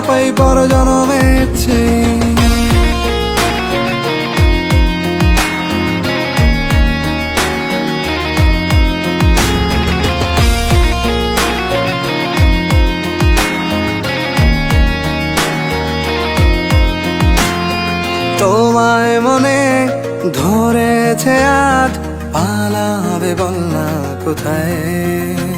পাই বা না পাই পর জনমে চাই তোমায় মনে ধরেছে আজ, পালাবে বল না কোথায়?